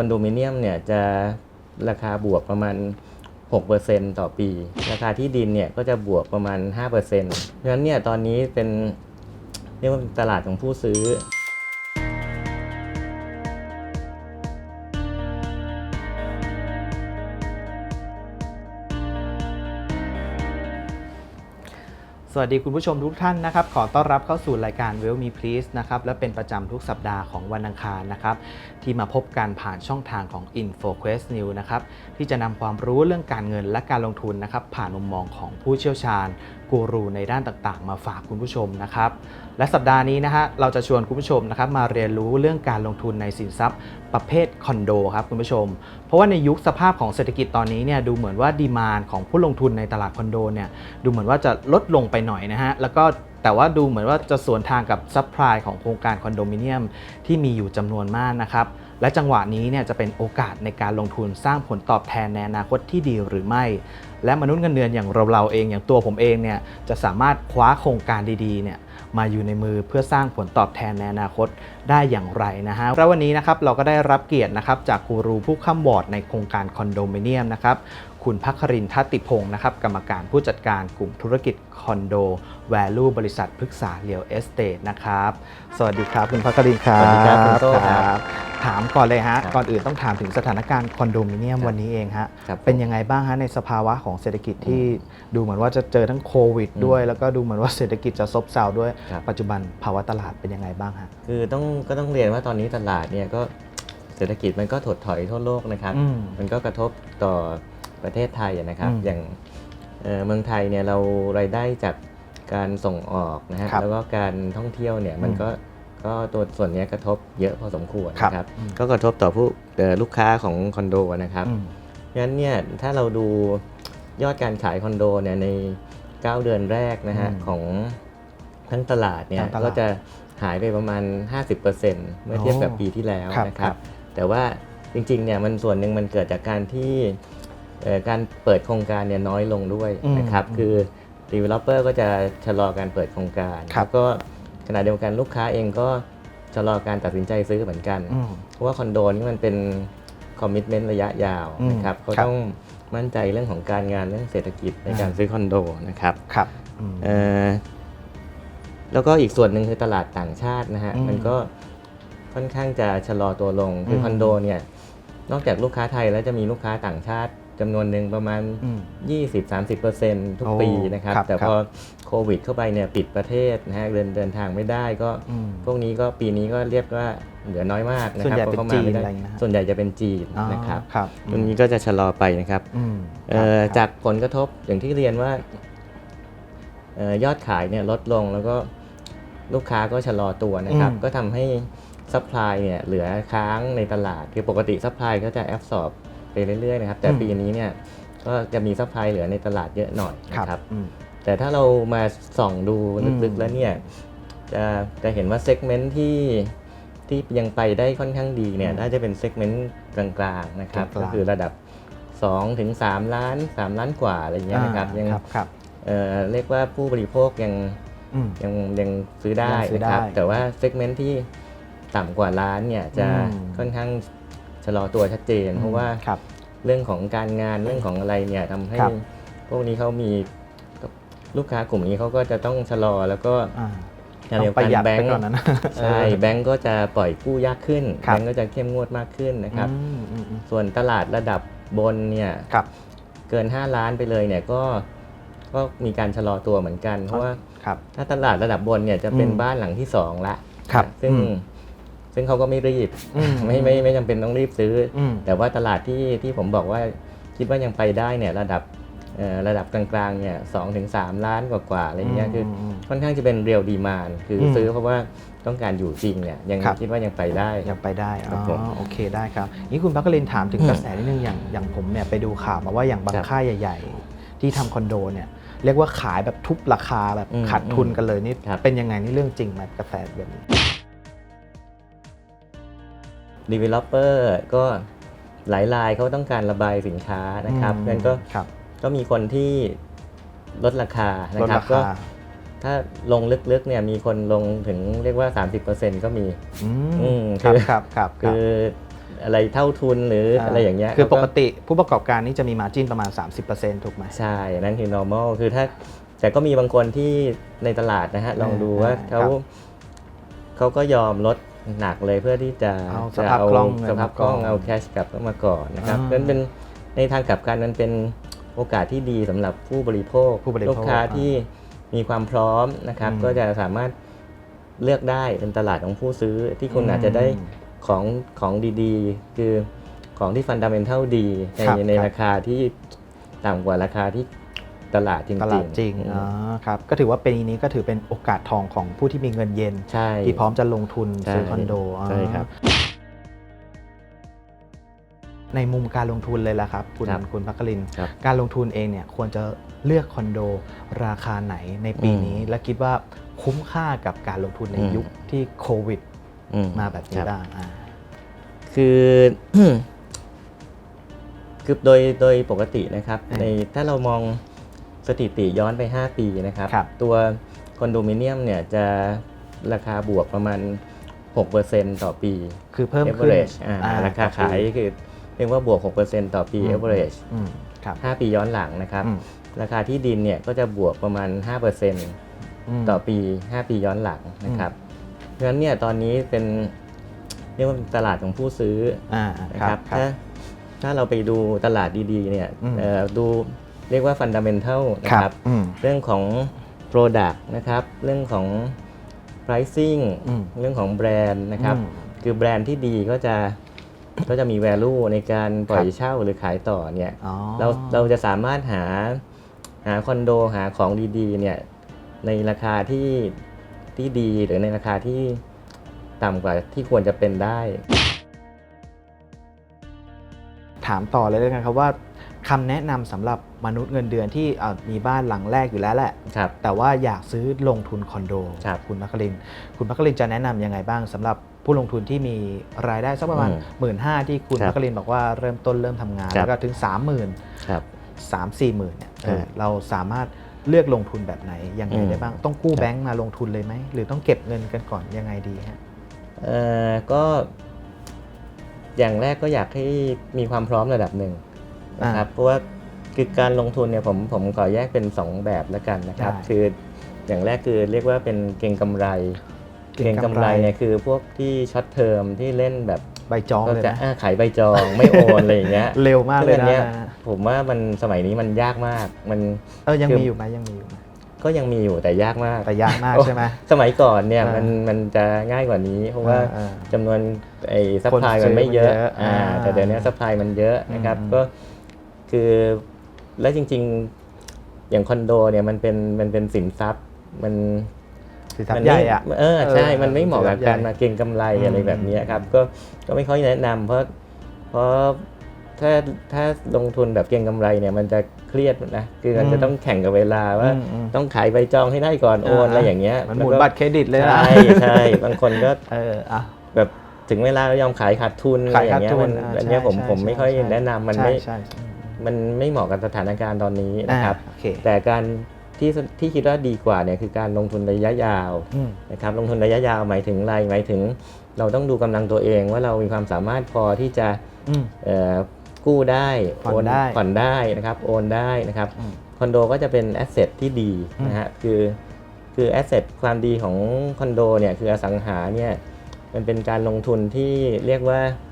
อนโดมิเนียมเนี่ยจะราคาบวกประมาณ 6%ต่อปี ราคาที่ดินเนี่ยก็จะบวกประมาณ 5%เพราะฉะนั้นเนี่ยตอนนี้เป็นเรียกว่าเป็นตลาดของผู้ซื้อ วัสดีคุณผู้ชมทุกท่านนะครับ ขอต้อนรับเข้าสู่รายการ Well Me Please นะครับและเป็นประจำทุกสัปดาห์ของวันอังคารนะครับ ที่มาพบกันผ่านช่องทางของ InfoQuest News นะครับ ที่จะนำความรู้เรื่องการเงินและการลงทุนนะครับ ผ่านมุมมองของผู้เชี่ยวชาญกูรูในด้านต่างๆ มาฝากคุณผู้ชมนะครับ และสัปดาห์นี้นะฮะเราจะชวนคุณผู้ชมนะครับมาเรียนรู้เรื่องการลงทุนในสินทรัพย์ประเภทคอนโดครับคุณผู้ชม เพราะว่าในยุคสภาพของเศรษฐกิจตอนนี้เนี่ยดูเหมือนว่าดีมานของผู้ลงทุนในตลาดคอนโดเนี่ยดูเหมือนว่าจะลดลงไปหน่อยนะฮะแล้วก็แต่ว่าดูเหมือนว่าจะสวนทางกับซัพพลายของโครงการคอนโดมิเนียมที่มีอยู่จำนวนมากนะครับและจังหวะนี้เนี่ยจะเป็นโอกาสในการลงทุนสร้างผลตอบแทนในอนาคตที่ดีหรือไม่ และมนุษย์เงินเดือนอย่างเราเราเองอย่างตัวผมเองเนี่ยจะสามารถคว้าโครงการดีๆเนี่ย มาอยู่ในมือเพื่อสร้างผลตอบแทนในอนาคตได้อย่างไรนะฮะแล้ววันนี้นะครับเราก็ได้รับเกียรตินะครับจากกูรูผู้ข้ามบอร์ดในโครงการคอนโดมิเนียมนะครับคุณพัครินทร์ทัตติพงศ์นะครับกรรมการผู้จัดการกลุ่มธุรกิจคอนโด Value บริษัทพฤกษาเรียลเอสเตทนะครับ สวัสดีครับ คุณพัครินทร์ครับ สวัสดีครับคุณโต้ครับ ถามก่อนเลยฮะครับก่อนอื่นต้องถามถึงสถานการณ์คอนโดมิเนียมครับวันนี้เองฮะ ครับเป็นยังไงบ้างฮะในสภาวะของเศรษฐกิจที่ดูเหมือนว่าจะเจอทั้งโควิดอืมด้วย แล้วก็ดูเหมือนว่าเศรษฐกิจจะซบเซาด้วย ครับ ปัจจุบันภาวะตลาดเป็นยังไงบ้างฮะ คือต้องก็ต้องเรียนว่าตอนนี้ตลาดเนี่ยก็เศรษฐกิจมันก็ถดถอยทั่วโลกนะครับ อืมมันก็กระทบต่อประเทศไทยอะนะครับ อืมอย่างเอ่อเมืองไทยเนี่ยเรารายได้จากการส่งออกนะฮะครับแล้วก็การท่องเที่ยวเนี่ยมันอืม ก็ ก็ตัวส่วนเนี้ยกระทบเยอะพอสมควรครับนะครับอืมก็กระทบต่อผู้เอ่อลูกค้าของคอนโดนะครับอืมงั้นเนี่ยถ้าเราดูยอดการขายคอนโดเนี่ยใน 9 เดือนแรกนะฮะอืมของทั้งตลาดเนี่ยทั้งตลาดก็จะหายไปประมาณ 50%เมื่อเทียบกับปีที่แล้วครับนะคครัรับบแต่ว่าจริงๆเนี่ยมันส่วนหนึ่งมันเกิดจากการที่เอ่อการเปิดโครงการเนี่ยน้อยลงด้วยนะครับอืมคือ developer ก็จะชะลอการเปิดโครงการครับแล้วก็ ขณะเดียวกันลูกค้าเองก็ชะลอการตัดสินใจซื้อเหมือนกัน อืม เพราะว่าคอนโดนี่มันเป็นคอมมิชเมนต์ระยะยาวอืมนะครับเขาครับ ต้องมั่นใจเรื่องของการงานเรื่องเศรษฐกิจในอ่าการซื้อคอนโดนะครับครับอืม เอ่อแล้วก็อีกส่วนหนึ่งคือตลาดต่างชาตินะฮะอืมมันก็ค่อนข้ข้างจะชะลอตัวลงคืออม คอนโดเนี่ยนอกจากลูกค้าไทยแล้วจะมีลูกค้าต่างชาติ จำนวนหนึ่งประมาณอืม20-30%ทุกโอ้ปีนะครับครับแต่ครับพอโควิดเข้าไปเนี่ยปิดประเทศนะฮะเดินเดินทางไม่ได้ก็อืมพวกนี้ก็ปีนี้ก็เรียกว่าเหลือน้อยมากนะส่วนครับใหญ่เป็นพาขาจีมานไม่ได้อะไรอย่างเงี้ยนะส่วนใหญ่จะเป็นจีนอ๋อนะครับครับตรงนี้ก็จะชะลอไปนะครับอืมเอ่อครับจากผลกระทบอย่างที่เรียนว่าเอ่อยอดขายเนี่ยลดลงแล้วก็ลูกค้าก็ชะลอตัวนะครับอืมก็ทำให้ซัพพลายเนี่ยเหลือค้างในตลาดคือปกติซัพพลายก็จะแอบสอบ ไปเรื่อยๆนะครับ แต่อืม ปีนี้เนี่ยก็จะมีซัพพลายเหลือในตลาดเยอะหน่อยครับนะครับ อืม แต่ถ้าเรามาส่องดูอืลึมกๆแล้วเนี่ยจะจะเห็นว่าเซกเมนต์ที่ที่ยังไปได้ค่อนข้างดีเนี่ยน่าจะเป็นเซกเมนต์กลางๆนะครับกลางๆ ก็คือระดับ2ถึง3ล้าน 3 ล้านกว่าอะไรเงี้ยนะครับอ่ายังครับครับเอ่อเรียกว่าผู้บริโภคยังอืม ยังยังซื้อได้ยังซื้อนะครับได้แต่ว่าเซกเมนต์ที่ต่ำกว่าล้านเนี่ยจะอืม ค่อนข้างชะลอตัวชัดเจน เพราะว่าครับเรื่องของการงานเรื่องของอะไรเนี่ยทำให้ครับพวกนี้เขามีลูกค้ากลุ่มนี้เขาก็จะต้องชะลอแล้วก็อ่าขณะต้เดีอยงวประกันหยัดแบไปงก์ก่อนนะนะ ใช่แบงก์ก็จะปล่อยกู้ยากขึ้นครับ แบงก์ก็จะเข้มงวดมากขึ้นนะครับ อืมอืมอืมส่วนตลาดระดับบนเนี่ยครับ เกิน 5 ล้านไปเลยเนี่ยก็ก็มีการชะลอตัวเหมือนกัน เพราะว่าครับ ถ้าตลาดระดับบนเนี่ยจะเป็นอืม บ้านหลังที่2ละ ครับซึ่งอืม ซึ่งเขาก็ไม่รีบอืมไม่ไม่ไม่จำเป็นต้องรีบซื้อออืมแต่ว่าตลาดที่ที่ผมบอกว่าคิดว่ายังไปได้เนี่ยระดับเอ่อระดับกลางๆเนี่ยสองถึงสามล้านกว่าๆอะไรเงี้ยคืออมค่อนข้างจะเป็นเรียลดีมานคืออมซื้อเพราะว่าต้องการอยู่จริงเนี่ยยังครับคิดว่ายังไปได้ยังไปได้ครับอ๋ผมอโอเคได้ครับนี่คุณพักลินถามถึงกระแสนิดนึงอย่างอย่างผมเนี่ยไปดูข่าวมาว่าอย่างบางครับค่ายใหญ่ ๆ ที่ทำคอนโดเนี่ยเรียกว่าขายแบบทุบราคาแบบอืมขาดทุนกันเลยนี่ครับเป็นยังไงนี่เรื่องจริงไหมกระแสแบบนี้ developer ก็หลายรายเขาต้องการระบายสินค้านะครับอืมงั้นก็ครับก็มีคนที่ลดราคานะลดครับราก็คาถ้าลงลึกๆเนี่ยมีคนลงถึงเรียกว่า 30%ก็มี อือืมมครับคือครับครับคืออะไรเท่าทุนหรืออะไรอย่างเงี้ยคือปกเขาติผู้ประกอบการนี่จะมีมาจิ้นประมาณ 30%ถูกไหม ใช่นั่นคือ normal คือถ้าแต่ก็มีบางคนที่ในตลาดนะฮะลองดูว่าอ่าเขาครับ เขาก็ยอมลด หนักเลยเพื่อที่จะเอาสจะภาพคล่องเงินสภาพคล่องมาก่อนเอาแคชกลับเข้ามาก่อนนะครับอ่านั่นเป็นในทางกลับกันมันเป็นโอกาสที่ดีสำหรับผู้บริโภคผู้บริโภคลูกค้าที่มีความพร้อมนะครับอืมก็จะสามารถเลือกได้เป็นตลาดของผู้ซื้อที่คุณอืมอาจจะได้ของของดีๆ คือของที่ฟันดัมเ n น a ลดีในครับในครับราคาที่ต่ำกว่าราคาที่ ตลาดจริงๆตลาดจริงอืมอ๋อครับก็ถือว่าปีนี้ก็ถือเป็นโอกาสทองของผู้ที่มีเงินเย็น ใช่ ที่พร้อมจะลงทุนใช่ซื้อคอนโดอ๋อใช่ครับ ในมุมการลงทุนเลยล่ะครับ คุณครับคุณพักกลิน ครับ การลงทุนเองเนี่ยควรจะเลือกคอนโดราคาไหนในปีนี้อืมและคิดว่าคุ้มค่ากับการลงทุนในอืมยุคที่โควิด อืมาแบบนี้ครับบ้างอ่า คือ คือโดยโดยปกตินะครับอืมในถ้าเรามอง สถิติย้อนไป 5 ปีนะครับครับตัวคอนโดมิเนียมเนี่ยจะราคาบวกประมาณ 6%ต่อปี คือเพิ่มขึ้น average อ่าอ่ราคาขายคือเรียกว่าบวก 6%ต่อปีอืม average อืมครับ5ปีย้อนหลังนะครับอืมราคาที่ดินเนี่ยก็จะบวกประมาณ5%มต่อปี 5 ปีย้อนหลังนะครับ เพราะฉะนั้นเนี่ยตอนนี้เป็นเรียกว่าเป็นตลาดของผู้ซื้ออ่านะคครัรับบครับ ถ้าถ้าเราไปดูตลาดดีๆเนี่ยอืมเอ่อดู เรียกว่าฟันดัมเ n น a ลนะครับอืมเรื่องของ Product นะครับเรื่องของ pricing อืมเรื่องของแบรนด์นะครับอืมคือแบรนด์ที่ดีก็จะก็จะมี value ในการปล่อยครับเช่าหรือขายต่อเนี่ยอ๋อเราเราจะสามารถหาหาคอนโดหาของดีๆเนี่ยในราคาที่ที่ดีหรือในราคาที่ต่ำกว่าที่ควรจะเป็นได้ ถามต่อเลยแล้วกันครับว่า คำแนะนำสำหรับมนุษย์เงินเดือนที่เอ่อมีบ้านหลังแรกอยู่แล้วแหละครับแต่ว่าอยากซื้อลงทุนคอนโดครับคุณมัคคลิน คุณมัคคลินจะแนะนำยังไงบ้างสำหรับผู้ลงทุนที่มีรายได้สักประมาณอืมหมื่นห้าที่คุณครับมัคคลินบอกว่าเริ่มต้นเริ่มทำงานครับแล้วก็ถึง3 0 0 0 0ื่นครับสามสี่หมื่นเนี่ยเออครับเราสามารถเลือกลงทุนแบบไหนยังไงอืมได้บ้างต้องกู้ครับแบงก์มาลงทุนเลยไหมหรือต้องเก็บเงินกันก่อนยังไงดีฮะเอ่อก็อย่างแรกก็อยากให้มีความพร้อมระดับหนึ่ง นะครับเพราะว่าคือการลงทุนเนี่ยผมผมขอแยกเป็น 2 แบบแล้วกันนะครับ ได้คืออย่างแรกคือเรียกว่าเป็นเก่งกำไรเก็งกำไรเนี่ยคือพวกที่ช็อตเทอมที่เล่นแบบใบจองก็เลยจะนะอ่าขายใบจองไม่โอนอะไรอย่างเงี้ย เร็วมากเลยซึ่งอันเนี้ยนะผมว่ามันสมัยนี้มันยากมากมันเออยังคือมีอยู่ไหมยังมีอยู่ไหมก็ยังมีอยู่แต่ยากมาก แต่ยากมากใช่ไหม สมัยก่อนเนี่ยอ่ามัมันมันจะง่ายกว่านี้ เพราะว่าอ่าจำนวนไอ้ซัพพลายคนซื้มัอนไม่เยอะมันเยอะอ่าอ่าแต่เดี๋ยวนี้ซัพพลายมันเยอะนะครับอืม ก็ คือและจริง ๆ อย่างคอนโดเนี่ยมันเป็นมันเป็นสินทรัพย์ มันสินทรัพมัย์ใหญ่อะเออใช่เออมันไม่เหมาะกับสินทรัพย์การมาเก็งกำไรอืมอะไรแบบนี้ครับ ก็ก็ไม่ค่อยแนะนำเพราะเพราะถ้าถ้าลงทุนแบบเก็งกำไรเนี่ยมันจะเครียดนะคือมันจะต้องแข่งกับเวลาว่าอืมอืมต้องขายใบจองให้ได้ก่อนโอนอะไรอย่างเงี้ยมันหมุนแล้วก็บัตรเครดิตเลยนะใช่ใช่บางคนก็เอออะแบบถึงเวลาแล้วยอมขายขาดทุนอะไรขายอขาย่าดงเงี้ยทุมันนอ่าอันเนี้ยใช่ผมใช่ผมไม่ค่อยใช่แนะนำมันใช่ไม่ใช่ใช่ มันไม่เหมาะกับสถานการณ์ตอนนี้นะครับ อ่าโอเค แต่การที่ที่คิดว่าดีกว่าเนี่ยคือการลงทุนระยะยาวอืม นะครับ ลงทุนระยะยาวหมายถึงอะไรหมายถึง เราต้องดูกำลังตัวเองว่าเรามีความสามารถพอที่จะ อืม เอ่อกู้ได้ผ่อนได้ผ่อนได้นะครับโอนได้นะครับอืมคอนโดก็จะเป็นแอสเซทที่ดีนะฮะคือคือแอสเซทความดีของคอนโดเนี่ยคืออสังหาเนี่ยมันเป็นการลงทุนที่เรียกว่าเอ่อ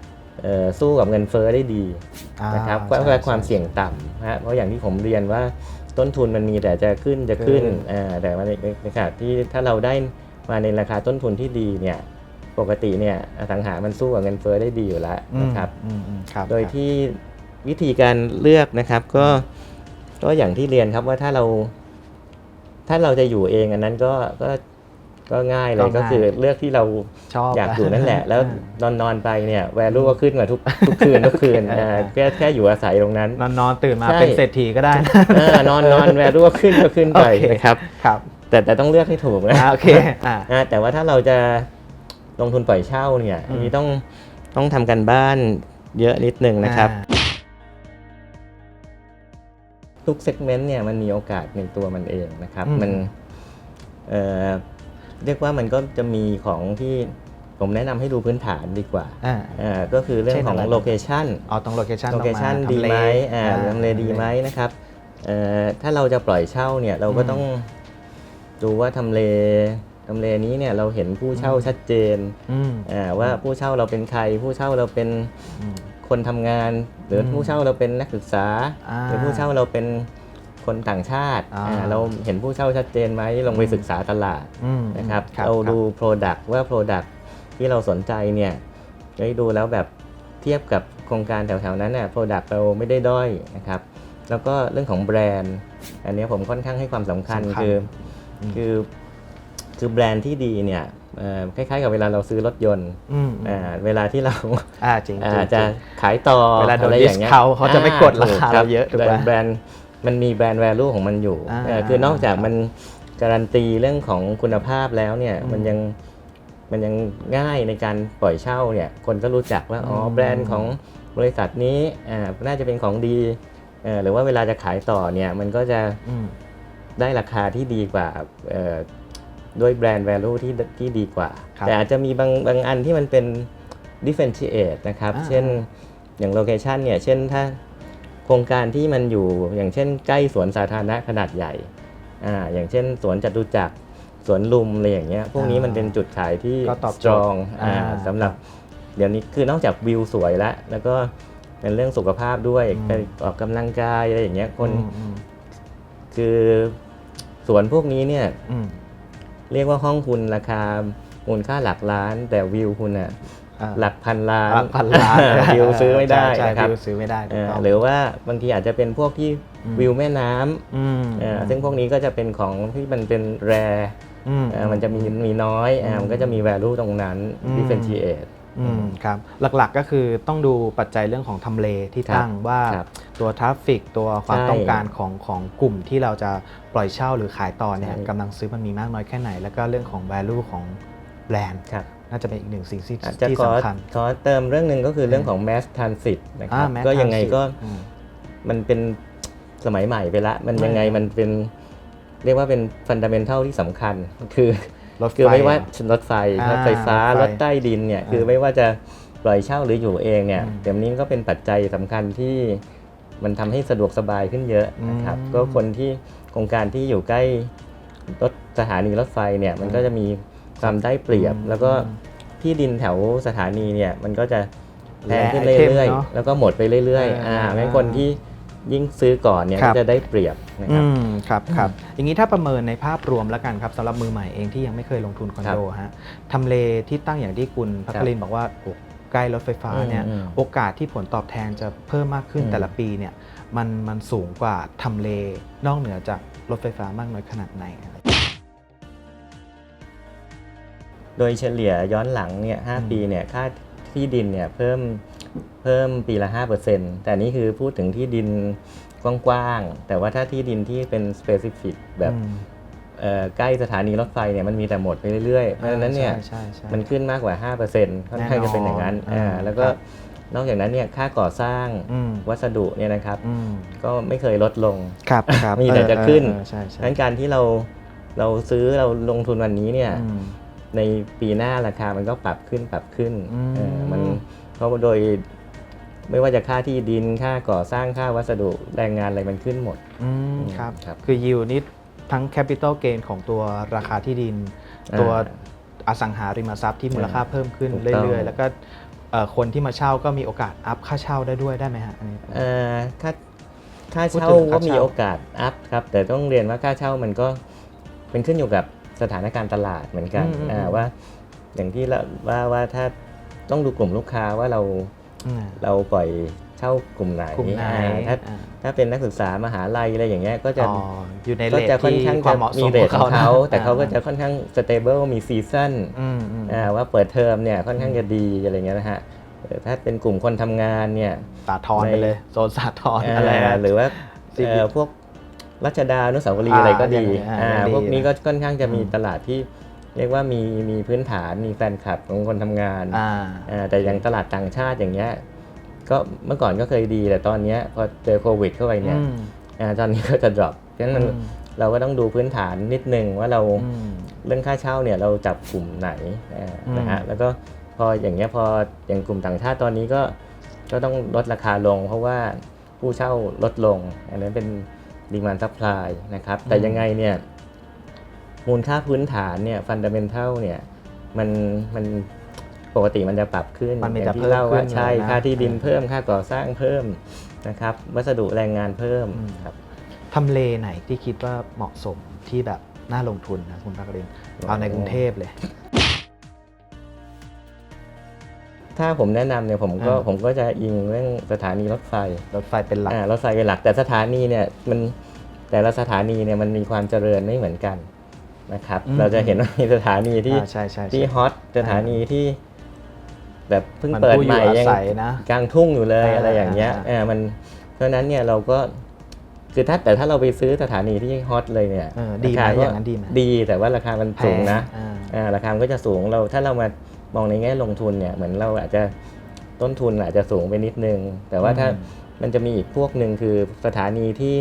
สู้กับเงินเฟ้อได้ดีอ่านะครับใช่และความใช่เสี่ยงต่ำนะฮะเพราะอย่างที่ผมเรียนว่าต้นทุนมันมีแต่จะขึ้นจะขึ้นขึ้นอ่าแต่ว่าในในในขณะที่ถ้าเราได้มาในราคาต้นทุนที่ดีเนี่ยปกติเนี่ยอสังหามันสู้กับเงินเฟ้อได้ดีอยู่แล้วนะครับอืมอืมครับโดยที่วิธีการเลือกนะครับก็ก็อย่างที่เรียนครับว่าถ้าเรา ถ้าเราจะอยู่เองอันนั้นก็ก็ ก็ง่ายเลยก็คือเลือกที่เราชอบอยากอยู่นั่นแหละ แล้วอ่นอนนอนไปเนี่ยแวลูก็ขึ้นมาทุกทุกคืนทุกคืนอ่าแค่แค่อยู่อาศัยตรงนั้น นอนนอนตื่นมาใช่เป็นเศรษฐีก็ได้นะเออนอนนอนแวลูก็ขึ้นก็ขึ้นไปโอเคนะครับครับ แต่แต่ต้องเลือกให้ถูกนะอ่าโอเคอ่าอ่าแต่ว่าถ้าเราจะลงทุนปล่อยเช่าเนี่ยอืมอันนี้ต้องต้องทำกันบ้านเยอะนิดนึงนะครับอ่าทุกเซกเมนต์เนี่ยมันมีโอกาสในตัวมันเองนะครับอืมมัน เอ่อเรียกว่ามันก็จะมีของที่ผมแนะนำให้ดูพื้นฐานดีกว่าอ่า อ่าก็คือเรื่องเช่นขออะงไร โลเคชัน เอาตรงโลเคชันโลเคชันดีไหมอ่าทำเลดีไหมนะครับเอ่อถ้าเราจะปล่อยเช่าเนี่ยเราก็ต้องดูว่าทำเลทำเลนี้เนี่ยเราเห็นผู้เช่าชัดเจนอืมอ่าว่าผู้เช่าเราเป็นใคร ผู้เช่าเราเป็นอืม คนทำงาน หรืออมผู้เช่าเราเป็นนักศึกษา อ่า หรือผู้เช่าเราเป็น คนต่างชาติอ่าอ่าเราเห็นผู้เช่าชัดเจนไหมลงไปศึกษาตลาดอืมนะครับครับเราครับดู Product ว่า Product ที่เราสนใจเนี่ยได้ดูแล้วแบบเทียบกับโครงการแถวๆนั้นเนี่ย Product เราไม่ได้ด้อยนะครับแล้วก็เรื่องของแบรนด์ อันเนี้ยผมค่อนข้างให้ความสำคัญสำคัญคืออืมคือคือแบรนด์ที่ดีเนี่ยเอ่อคล้ายๆกับเวลาเราซื้อรถยนต์อืมอ่าเวลาที่เราอ่าจริงอ่าจริงจะขายต่อเวลาโดนอะไรอย่างเงี้ย discount เขาจะไม่กดราคาถูเราเยอะถูกปะแบรนด์ มันมีแบรนด์ value ของมันอยู่อ่า เออคือนอกจากมันการันตีเรื่องของคุณภาพแล้วเนี่ยอืมมันยังมันยังง่ายในการปล่อยเช่าเนี่ยคนก็รู้จักว่าอ๋ออืมแบรนด์ของบริษัทนี้อ่าน่าจะเป็นของดีเออหรือว่าเวลาจะขายต่อเนี่ยมันก็จะอืม ได้ราคาที่ดีกว่าเอ่อด้วยแบรนด์ value ที่ที่ดีกว่า ครับแต่อาจจะมีบางบางอันที่มันเป็น differentiate นะครับ อ่า เช่นอย่างโลเคชันเนี่ยเช่นถ้า โครงการที่มันอยู่อย่างเช่น ใกล้สวนสาธารณะขนาดใหญ่อ่าอย่างเช่น สวนจตุจักรสวนลุมอะไรอย่างเงี้ยพวกนี้มันเป็นจุดขายที่ก็ตอบโจทย์ strong อ่าอ่าสำหรับ เดี๋ยวนี้คือนอกจากวิวสวยแล้ว แล้วก็เป็นเรื่องสุขภาพด้วยอืม ไปออกกำลังกายอะไรอย่างเงี้ยคนอืมอืมคือสวนพวกนี้เนี่ย อืม เรียกว่าห้องคุณราคามูลค่าหลักล้าน แต่วิวคุณอะอ่า หลักพันล้านหลักพันล้านวิวซื้อไม่ได้ใช่นะครับวิวซื้อไม่ได้ถูเอ่กอต้องหรือว่าบางทีอาจจะเป็นพวกที่อืมวิวแม่น้ำอืมเอ่อซึ่งพวกนี้ก็จะเป็นของที่มันเป็นแรอืมมันจะมีมีน้อยอ่าอืมมันก็จะมี value ตรงนั้นอืม differentiate อืมครับหลักๆก็คือต้องดูปัจจัยเรื่องของทำเลที่ครับตั้งว่าครับตัวทราฟฟิกตัวความใช่ต้องการของของกลุ่มที่เราจะปล่อยเช่าหรือขายต่อเนี่ยใช่กำลังซื้อมันมีมากน้อยแค่ไหน แล้วก็เรื่องของ value ของแบรนด์ครับ น่าจะเป็นอีกหนึ่งสิ่งที่อาจจะที่ขอสำคัญ ขอเติมเรื่องหนึ่งก็คือเรื่องของ mass transit นะคอ่ารับ mass ก็ยังไง transit ก็อืม มันเป็นสมัยใหม่ไปละ มันไม่ยังไงมันเป็นเรียกว่าเป็นฟันดัมเ n นทัลที่สำคัญ คือรถไฟคือไม่ว่าารถไฟอ่ารถไฟฟ้ารถไฟรถใต้ดินเนี่ยอ่าคือไม่ว่าจะปล่อยเช่าหรืออยู่เองเนี่ยอืมเดี๋ยวนี้ก็เป็นปัจจัยสำคัญที่มันทำให้สะดวกสบายขึ้นเยอะนะครับ อืม ก็คนที่โครงการที่อยู่ใกล้รถสถานีรถไฟเนี่ยมันก็จะมี ความได้เปรียบ แล้วก็ที่ดินแถวสถานีเนี่ยมันก็จะแพงขึ้นและไอเทมเรื่อยเนอะๆแล้วก็หมดไปเรื่อยๆ อ่าอ่างั้นคนที่ยิ่งซื้อก่อนเนี่ยครัก็บจะได้เปรียบนะคอืรับมครับครับอย่างนี้ถ้าประเมินในภาพรวมแล้วกันครับสำหรับมือใหม่เองที่ยังไม่เคยลงทุนคอนโดฮะทำเลที่ตั้งอย่างที่คุณพัคลินบอกว่าโอ้ใกล้รถไฟฟ้าเนี่ยอืมอืมโอกาสที่ผลตอบแทนจะเพิ่มมากขึ้นอืมแต่ละปีเนี่ยมันมันสูงกว่าทำเลนอกเหนือจากรถไฟฟ้ามากน้อยขนาดไหน โดยเฉลี่ยย้อนหลังเนี่ยหอืมปีเนี่ยค่าที่ดินเนี่ยเพิ่มเพิ่มปีละ 5%แต่นี่คือพูดถึงที่ดินกว้างๆ แต่ว่าถ้าที่ดินที่เป็น specific แบบอืมเอ่อใกล้สถานีรถไฟเนี่ยมันมีแต่หมดไปเรื่อยๆ เพราะฉะนั้นเนี่ยใช่ใช่มันขึ้นมากกว่า 5%ค่อนข้างจะเป็นอย่างนั้นแน่นอนอ่าอ่าแล้วก็ครับนอกจากนั้นเนี่ยค่าก่อสร้างอืมวัสดุเนี่ยนะครับอืมก็ไม่เคยลดลงครับครับมีแต่เออจะขึ้นเออใช่ใช่ดังนั้นการที่เราเราซื้อเราลงทุนวันนี้เนี่ยอืม ในปีหน้าราคามันก็ปรับขึ้นปรับขึ้นอืมเออมันเพราะว่าโดยไม่ว่าจะค่าที่ดินค่าก่อสร้างค่าวัสดุแรงงานอะไรมันขึ้นหมดอืมครับครับคือยิวนี่ทั้งแคปิตอลเกนของตัวราคาที่ดินอ่าตัวอสังหาริมทรัพย์ที่มูลค่าเพิ่มขึ้นถูกต้องเรื่อยๆ แล้วก็เอ่อคนที่มาเช่าก็มีโอกาสอัพค่าเช่าได้ด้วยได้ไหมฮะอันนี้เอ่อค่าค่าพูดเช่าถึงค่าก็มีเช่าโอกาสอัพครับแต่ต้องเรียนว่าค่าเช่ามันก็เป็นขึ้นอยู่กับ สถานการณ์ตลาดเหมือนกันอืมอืมอ่าว่าอย่างที่เราว่าว่าถ้าต้องดูกลุ่มลูกค้าว่าเราอืมเราปล่อยเช่ากลุ่มไหนกลุ่มไหนอ่าถ้าอ่าถ้าเป็นนักศึกษามหาลัยอะไรอย่างเงี้ยก็จะอ๋ออยู่ในก็เลทจะค่อนที่ข้างควาจะมเหมาะสมีมเรทของเขานะแต่เขาก็อ่จะค่อนข้างสเตเบิลมีซีซันอืมอืมอ่าว่าเปิดเทอมเนี่ยค่อนข้างจะดีอะไรเงี้ยนะฮะเออถ้าเป็นกลุ่มคนทำงานเนี่ยสาทรไปเลยโซนสาทรอะไรอ่านะหรือว่าซีบีเอ่อพวก รัชดาอนุสาวรีย์อ่าอะไรก็ดีอ่าอ่ายังดีพวกนี้ก็ค่อนข้างจะมีอืมตลาดที่เรียกว่ามีมีพื้นฐานมีแฟนคลับของคนทำงานอ่าอ่าแต่อย่างตลาดต่างชาติอย่างเงี้ยก็เมื่อก่อนก็เคยดีแต่ตอนเนี้ยพอเจอโควิดเข้าไปเนี่ยอืมอ่าตอนนี้ก็จะ drop ฉะนั้นมันอืมเราก็ต้องดูพื้นฐานนิดนึงว่าเราอืมเรื่องค่าเช่าเนี่ยเราจับกลุ่มไหนอ่าอืมนะฮะแล้วก็พออย่างเงี้ยพออย่างกลุ่มต่างชาติตอนนี้ก็ก็ต้องลดราคาลง เพราะว่าผู้เช่าลดลง อันนั้นเป็น ดีมานซัพพลายนะครับ แต่ยังไงเนี่ยมูลค่าพื้นฐานเนี่ยฟันดัมเบลเทลเนี่ยมันมันปกติมันจะปรับขึ้นมันมีอแต่ย่างที่เล่าเพิ่ว่ามขึ้นใช่เลยนะค่าที่ดินเออเพิ่มค่าก่อสร้างเพิ่มนะครับ วัสดุแรงงานเพิ่มอืมครับทำเลไหนที่คิดว่าเหมาะสมที่แบบน่าลงทุนนะคุณพักรินเอาในกรุงเทพเลย ถ้าผมแนะนำเนี่ยผมก็อ่า ผมก็จะอิงเรื่องสถานีรถไฟรถไฟเป็นหลัก อ่ารถไฟเป็นหลัก แต่สถานีเนี่ยมันแต่ละสถานีเนี่ยมันมีความเจริญไม่เหมือนกันนะครับ อืม เราจะเห็นว่ามีสถานีที่อ่าใช่ใช่ใช่ที่ฮอตสถานีที่แบบเพิ่งมันเปิดผู้อใหยู่ม่อายังศัยนะ กลางทุ่งอยู่เลยอ่าอะไรอย่างเงี้ยอ่า เออมันเพราะฉะนั้นเนี่ยเราก็คือถ้าแต่ถ้าเราไปซื้อสถานีที่ฮอตเลยเนี่ยเออดีไหมรคก็อย่างนั้นดีไหมดีแต่ว่าราคามันแพสูงนะอ่า อ่าราคามันก็จะสูงเราถ้าเรามา มองในแง่ลงทุนเนี่ยเหมือนเราอาจจะต้นทุนอาจจะสูงไปนิดนึง แต่ว่าถ้าอืมมันจะมีอีกพวกหนึ่งคือสถานีที่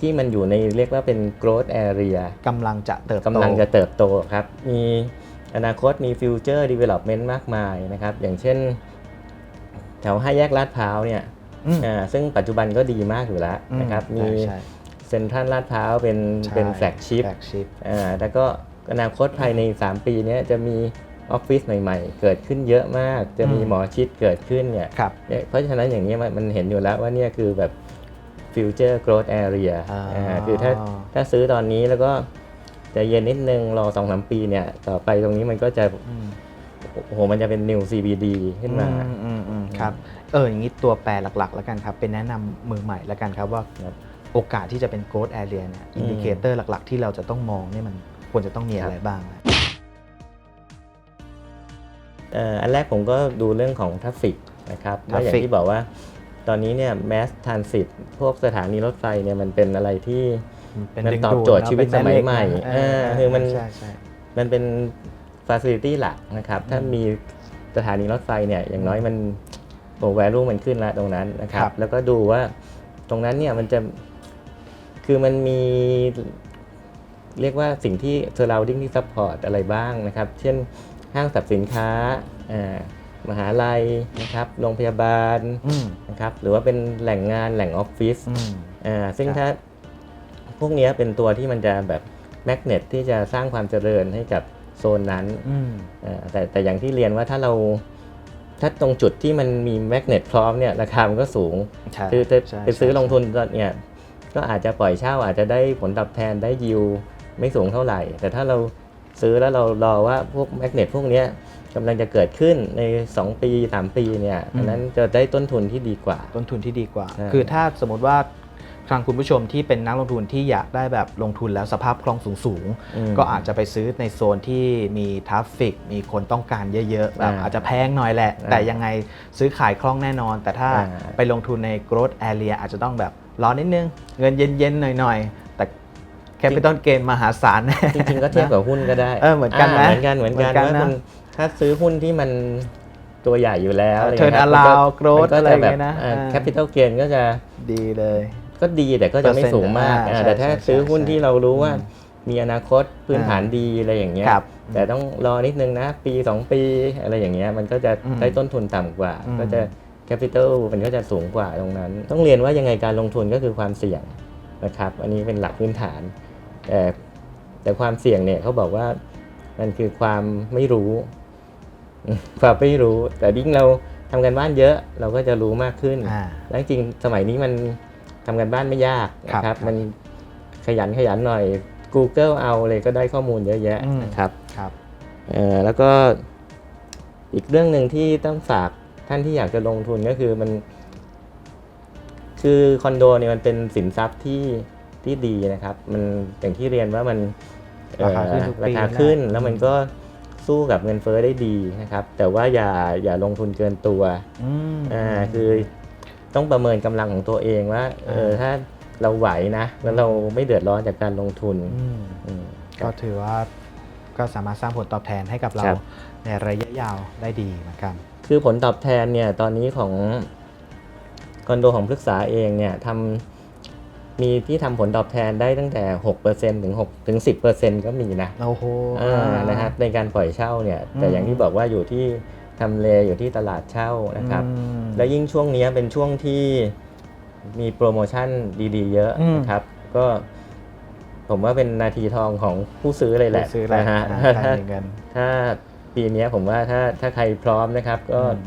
ที่มันอยู่ในเรียกว่าเป็น growth area กำลังจะเติบโตกำลังจะเติบโตครับ มีอนาคตมี future development มากมายนะครับ อย่างเช่น แถวห้าแยกลาดพร้าวเนี่ยอืมอ่าซึ่งปัจจุบันก็ดีมากอยู่แล้วอืนะครับ มีใช่เซ็นทรัลลาดพร้าวเป็นใช่เป็นแฟลกชิพแฟลกชิพอ่าแล้วก็อนาคตภายใน 3 ปีเนี้ยจะมี ออฟฟิศใหม่ๆ เกิดขึ้นเยอะมาก จะมีอืมหมอชิดเกิดขึ้นเนี่ยครับเนี่ยเพราะฉะนั้นอย่างนี้ยมันมันเห็นอยู่แล้วว่าเนี่ยคือแบบ future growth area อ่าอ่าคือถ้าถ้าซื้อตอนนี้แล้วก็ใจะเย็นนิดนึงรอสองสามปีเนี่ย ต่อไปตรงนี้มันก็จะอืมโอ้โหมันจะเป็น new CBD ขึ้นมาอืมอืมอืมครับเอออย่างนี้ตัวแปรหลักๆ แล้วกันครับ เป็นแนะนำมือใหม่แล้วกันครับว่าครับโอกาสที่จะเป็น growth area เนี่ยอืมอินดิเคเตอร์หลักๆ ที่เราจะต้องมองเนี่ยมันควรจะต้องมีอะไรบ้างนะเอ่ออันแรกผมก็ดูเรื่องของทราฟฟิกนะครับว่าอย่าง Traffic ที่บอกว่าตอนนี้เนี่ย mass transit พวกสถานีรถไฟเนี่ยมันเป็นอะไรที่เป็นมันดึงตอบดูดโจทย์เนอะชีวิตเป็นสมัยแเหล็กใหม่นะเออคือมันใช่ใช่มันเป็นฟ a ซิลิตี้หลักนะครับ ถ้ามีสถานีรถไฟเนี่ยอย่างน้อยมันโอ้แวลูมันขึ้นละตรงนั้นนะครับครับแล้วก็ดูว่าตรงนั้นเนี่ยมันจะคือมันมีเรียกว่าสิ่งที่ surrounding ที่ support อะไรบ้างนะครับ เช่น ห้างสรรพสินค้าอ่ามหาลัยนะครับโรงพยาบาลอืมนะครับหรือว่าเป็นแหล่งงานแหล่งออฟฟิศอืมอ่าซึ่งครับถ้าพวกเนี้ยเป็นตัวที่มันจะแบบแมกเนตที่จะสร้างความเจริญให้กับโซนนั้นอืมอ่าแต่แต่อย่างที่เรียนว่าถ้าเราถ้าตรงจุดที่มันมีแมกเนตพร้อมเนี่ยราคามันก็สูงใช่คือจะใช่ไปซื้อใช่ลงทุนตอนเนี่ยก็อาจจะปล่อยเช่าอาจจะได้ผลตอบแทนได้ยิวไม่สูงเท่าไหร่ แต่ถ้าเรา ซื้อแล้วเรารอว่าพวกแมกเนตพวกเนี้ยกำลังจะเกิดขึ้นใน 2 ปี 3 ปีเนี่ยอันนั้นจะได้ต้นทุนที่ดีกว่า ต้นทุนที่ดีกว่าใช่คือถ้าสมมติว่าทางคุณผู้ชมที่เป็นนักลงทุนที่อยากได้แบบลงทุนแล้วสภาพคล่องสูงอืมๆก็อาจจะไปซื้อในโซนที่มีทราฟฟิก มีคนต้องการเยอะๆแบบอ่าอาจจะแพงหน่อยแหละอ่าแต่ยังไงซื้อขายคล่องแน่นอน แต่ถ้าอ่าไปลงทุนใน growth area อาจจะต้องแบบรอนิดนึง เงินเย็นๆหน่อยๆ แต่ capital gain มหาศาลแน่จริงๆก็เทียบกับหุ้นก็ได้เออเหมือนกันไหมเหมือนกันเหมือนกันเหมือนกันว่านะคุณถ้าซื้อหุ้นที่มันตัวใหญ่อยู่แล้วอะไรเทิร์นงี้ยอลาว growth มันก็อะไรจะอย่างแบบเงี้ยนะแคปิตอลเกนก็จะดีเลย ก็ดีแต่ก็จะไม่สูงมากเปอร์เซ็นต์อ่าอ่าแต่ถ้าใช่ใช่ซื้อหุ้นใช่ที่เรารู้ว่าอืมมีอนาคตพื้นฐานดีอะไรอย่างเงี้ยครับแต่ต้องรอนิดนึงนะ ปี 2 ปีอะไรอย่างเงี้ยมันก็จะอืมได้ต้นทุนต่ำกว่าอืมก็จะแคปิตอลมันก็จะสูงกว่าตรงนั้น ต้องเรียนว่ายังไงการลงทุนก็คือความเสี่ยงนะครับ อันนี้เป็นหลักพื้นฐาน แต่แต่ความเสี่ยงเนี่ยเขาบอกว่ามันคือความไม่รู้ ความไม่รู้ แต่ยิ่งเราทำกันบ้านเยอะเราก็จะรู้มากขึ้นอ่าและจริงๆสมัยนี้มันทำกันบ้านไม่ยากนะคครัรับบมันขยันขยันหน่อย Google เอาเลยก็ได้ข้อมูลเยอะแยะอืมนะครับครับเอ่อแล้วก็อีกเรื่องหนึ่งที่ต้องฝากท่านที่อยากจะลงทุนก็คือมัน คือคอนโดเนี่ยมันเป็นสินทรัพย์ที่ ที่ดีนะครับ มันอย่างที่เรียนว่ามันเอ่อราคาขึ้นทุกปีราคาขึ้นนะแล้วมันก็สู้กับเงินเฟ้อได้ดีนะครับ แต่ว่าอย่าอย่าลงทุนเกินตัวอืมอ่าคือต้องประเมินกำลังของตัวเองว่าเอออ่าถ้าเราไหวนะแล้วเราไม่เดือดร้อนจากการลงทุนอืมอืมก็ถือว่าก็สามารถสร้างผลตอบแทนให้กับเราครับในระยะยาวได้ดีเหมือนกัน คือผลตอบแทนเนี่ยตอนนี้ของคอนโดของพฤกษาเองเนี่ยท มีที่ทำผลตอบแทนได้ตั้งแต่6%ถึง6ถึง 10%ก็มีนะโอ้โหเออนะครับในการปล่อยเช่าเนี่ยแต่อืมอย่างที่บอกว่าอยู่ที่ทำเลอยู่ที่ตลาดเช่านะครับอืมและยิ่งช่วงเนี้ยเป็นช่วงที่มีโปรโมชั่นดีๆ เยอะอืมนะครับ ก็ผมว่าเป็นนาทีทองของผู้ซื้อเลยแหละซื้อแล้วนะฮะอ่าถ้าการเงินถ้าปีเนี้ยผมว่าถ้าถ้าใครพร้อมนะครับ ก็อืม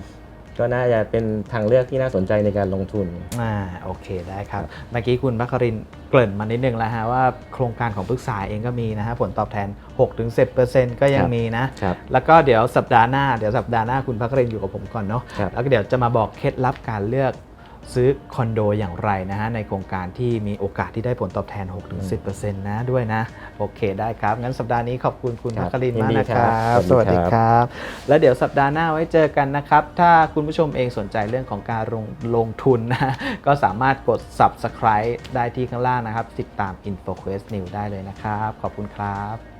ก็น่าจะเป็นทางเลือกที่น่าสนใจในการลงทุน อ่าโอเคได้ครับ เมื่อกี้คุณพัครินทร์เกริ่นมานิดนึงแล้วฮะว่าโครงการของปรึกษาเองก็มีนะฮะผลตอบแทน 6-10%ก็ยัคงรับมีนะ ครับ แล้วก็เดี๋ยวสัปดาห์หน้าเดี๋ยวสัปดาห์หน้าคุณพัครินทร์อยู่กับผมก่อนเนาะครับ แล้วก็เดี๋ยวจะมาบอกเคล็ดลับการเลือก ซื้อคอนโดอย่างไรนะฮะในโครงการที่มีโอกาสที่ได้ผลตอบแทน 6-10%นะด้วยนะ โอเคได้ครับ งั้นสัปดาห์นี้ขอบคุณคุณครัพับครินทร์ยินมากดีนะคครัรับ บ สวัสดีสวัสดีคครับรับ แล้วเดี๋ยวสัปดาห์หน้าไว้เจอกันนะครับ ถ้าคุณผู้ชมเองสนใจเรื่องของการลงลงทุนนะ ก็สามารถกด subscribe ได้ที่ข้างล่างนะครับ ติดตาม InfoQuest News ได้เลยนะครับ ขอบคุณครับ